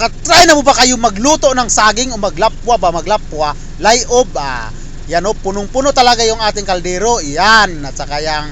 Katry na mo ba kayo magluto ng saging o maglapwa ba maglapwa? Layob ah. Yan o, punong-puno talaga yung ating kaldero. Yan, at saka yung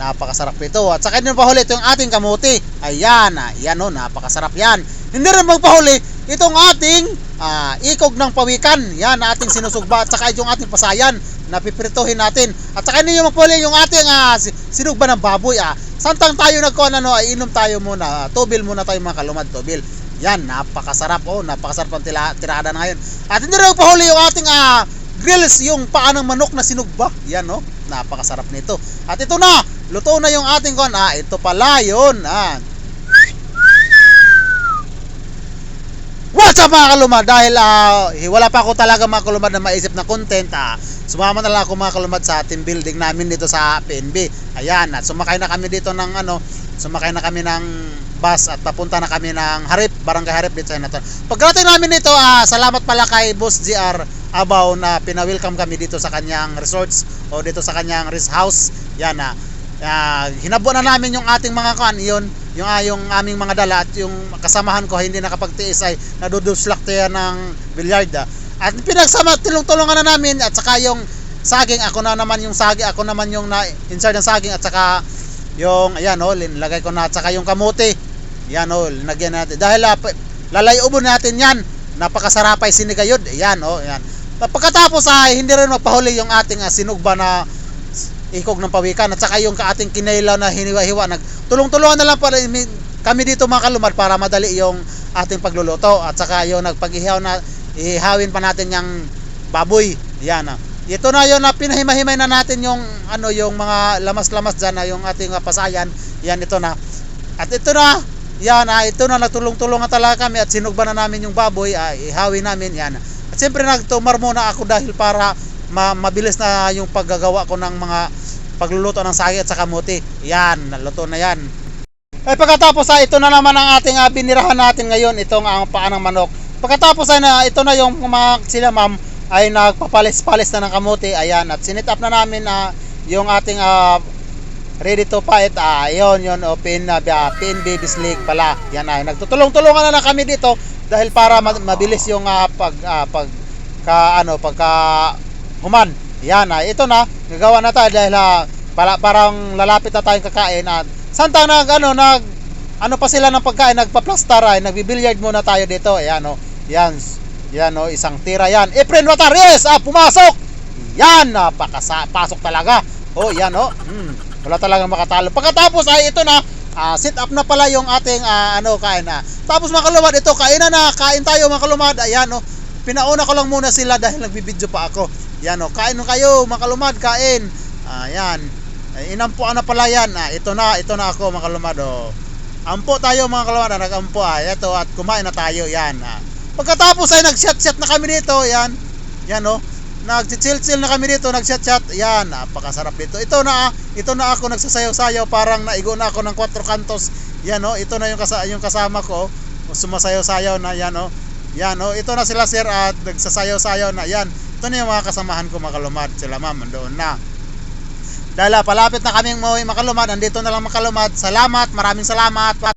napakasarap ito. At saka din pahuli ito yung ating kamuti. Ayan, ah, yan o, napakasarap yan. Hindi rin magpahuli itong ating ah, ikog ng pawikan. Yan, ating sinusugba. At saka yung ating pasayan na pipirituhin natin. At saka yung magpahuli yung ating ah, si- sinugba ng baboy. Ah. Santang tayo nagkuhan ano, ay inom tayo muna. Tubil muna tayo mga kalumad, tubil. Yan, napakasarap. Oh, napakasarap ang tila, tirada na ngayon. At hindi rin magpahuli yung ating ah, grills, yung paa ng manok na sinugba. Yan, oh, napakasarap nito. At ito na, luto na yung ating kon. Ah, ito pala yun. Ah. What's up mga kalumad? Dahil ah, wala pa ako talaga mga kalumad na maisip na content. Ah, sumama na lang ako mga kalumad sa team building namin dito sa PNB. Ayan, at sumakay na kami dito ng ano, sumakay na kami ng bus at papunta na kami ng Harip, Barangay Harip dito sa Natal. Pagdating namin dito, ah, salamat pala kay Boss GR Abaw na pina-welcome kami dito sa kanyang resorts o dito sa kanyang rest house. Yan na. Ah, hinabo na namin yung ating mga kan, yun, yung ah, yung aming mga dala at yung kasamahan ko hindi nakapagtiis ay naduduslak tayo ng billiard. ah. At pinagsama tulong-tulungan na namin at saka yung saging ako na naman yung saging ako naman yung na inside ng saging at saka yung ayan oh linlagay ko na at saka yung kamote yan oh linagyan natin. Dahil uh, lalayobon natin yan. Napakasarapay sinigayod. Yan oh yan. Pagkatapos ay hindi rin magpahuli yung ating ah, sinugba na ikog ng pawikan. At saka yung ating kinailaw na hiniwa-hiwa. Tulong-tulungan na lang para kami dito mga kalumad para madali yung ating pagluluto. At saka yung nagpaghihaw na ihawin pa natin yung baboy. Yan ah. ito na yun na pinahimay-himay na natin yung ano yung mga lamas-lamas dyan na yung ating ah, pasayan. Yan ito na. At ito na yan ah, ito na nagtulong-tulungan talaga kami at sinugba na namin yung baboy ah, ihawin namin yan at siyempre nagtumar muna ako dahil para ma- mabilis na yung paggagawa ko ng mga pagluluto ng sagi at saka muti. Yan, naluto na yan. Ay pagkatapos ay ito na naman ang ating uh, binirahan natin ngayon, itong ang paa ng manok. Pagkatapos ay na ito na yung mga sila ma'am ay nagpapalis-palis na ng kamuti. Ayan, at sinit up na namin na yung ating ah, ready to fight. Ah, yun, yun, open na uh, PNB Bislig pala. Yan ay nagtutulong-tulungan na lang kami dito dahil para ma- mabilis yung ah, pag ah, pag ka ano pagka human. Yan ah, ito na, gagawa na tayo dahil ah, para, parang lalapit na tayong kakain at santa nag ano nag ano pa sila ng pagkain nagpa-plastar ay nagbi-billiard muna tayo dito. Ayan oh. Yan. Yan oh, isang tira yan. Efren Watares, ah, pumasok. Yan, napakasa pasok talaga. Oh, yan oh. Hmm, wala talagang makatalo. Pagkatapos ay ito na ah, sit up na pala yung ating ah, ano kain na. Tapos mga kalumad, ito kain na na, kain tayo mga kalumad. Ayan oh. Pinauna ko lang muna sila dahil nagbibideo pa ako. Yan oh, kain kayo mga kalumad, kain. Ayan. Ay, inampuan na pala yan. Ah, ito na, ito na ako mga kalumad oh. Ampo tayo mga kalumad, ah, nag-ampo ah. Ito at kumain na tayo yan. Ah. Pagkatapos ay nag-shot-shot na kami dito, yan. Yan oh. Nag-chill-chill na kami dito, nag-shot-shot. Yan, napakasarap dito. Ito na, ito na ako nagsasayaw-sayaw, parang naigo na ako ng quattro cantos. Yan oh, ito na yung, kasa yung kasama ko. Sumasayaw-sayaw na yan oh. Yan oh, ito na sila sir at nagsasayaw-sayaw na yan. Ito na yung mga kasamahan ko makalumad. Sila ma'am, doon na. Dahil ah, palapit na kaming mauwi makalumad, andito na lang makalumad. Salamat, maraming salamat.